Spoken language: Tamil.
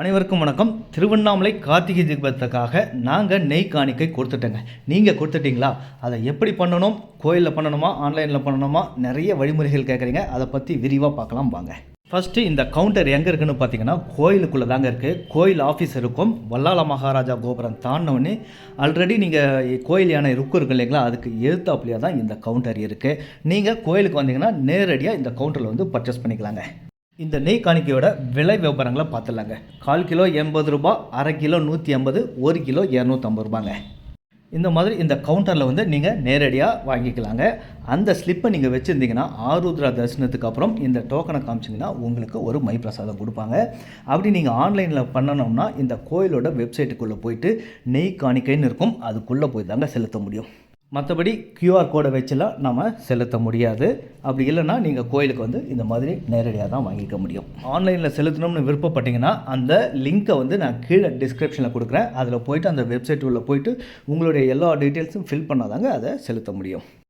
அனைவருக்கும் வணக்கம். திருவண்ணாமலை கார்த்திகை தீபத்துக்காக நாங்கள் நெய் காணிக்கை கொடுத்துட்டோங்க. நீங்கள் கொடுத்துட்டீங்களா? அதை எப்படி பண்ணணும்? கோயிலில் பண்ணணுமா? ஆன்லைனில் பண்ணணுமா? நிறைய வழிமுறைகள் கேட்குறீங்க அதை பற்றி விரிவாக பார்க்கலாம் வாங்க. ஃபஸ்ட்டு இந்த கவுண்டர் எங்கே இருக்குன்னு பார்த்தீங்கன்னா கோயிலுக்குள்ளே தாங்க இருக்குது கோயில் ஆஃபீஸ் இருக்கும். வல்லால மகாராஜா கோபுரம் தாண்டினோடனே ஆல்ரெடி நீங்கள் கோயில் யானை ருக்கு இருக்கு இல்லைங்களா? அதுக்கு எழுத்தாப்புலையாக தான் இந்த கவுண்டர் இருக்குது நீங்கள் கோயிலுக்கு வந்தீங்கன்னா நேரடியாக இந்த கவுண்டரில் வந்து பர்ச்சேஸ் பண்ணிக்கலாங்க. இந்த நெய் காணிக்கையோட விலை விவரங்களை பார்த்துடலாங்க. கால் கிலோ எண்பது ரூபாய் அரை கிலோ நூற்றி ஐம்பது ஒரு கிலோ இரநூத்தம்பது ரூபாங்க. இந்த மாதிரி இந்த கவுண்டரில் வந்து நீங்கள் நேரடியாக வாங்கிக்கலாங்க. அந்த ஸ்லிப்பை நீங்கள் வச்சுருந்தீங்கன்னா ஆருத்ரா தரிசனத்துக்கு அப்புறம் இந்த டோக்கனை காமிச்சிங்கன்னா உங்களுக்கு ஒரு மை பிரசாதம் கொடுப்பாங்க. அப்படி நீங்கள் ஆன்லைனில் பண்ணணும்னா இந்த கோயிலோட வெப்சைட்டுக்குள்ளே போயிட்டு நெய் காணிக்கைன்னு இருக்கும் அதுக்குள்ளே போய் தாங்க செலுத்த முடியும். மற்றபடி கியூஆர் கோடை வச்சுலாம் நம்ம செலுத்த முடியாது. அப்படி இல்லைன்னா நீங்கள் கோயிலுக்கு வந்து இந்த மாதிரி நேரடியாக தான் வாங்கிக்க முடியும். ஆன்லைனில் செலுத்தணும்னு விருப்பப்பட்டீங்கன்னா அந்த லிங்க்கை வந்து நான் கீழே டிஸ்கிரிப்ஷனில் கொடுக்குறேன். அதில் போயிட்டு அந்த வெப்சைட் உள்ளே போயிட்டு உங்களுடைய எல்லா டீட்டெயில்ஸும் ஃபில் பண்ணாதாங்க அதை செலுத்த முடியும்.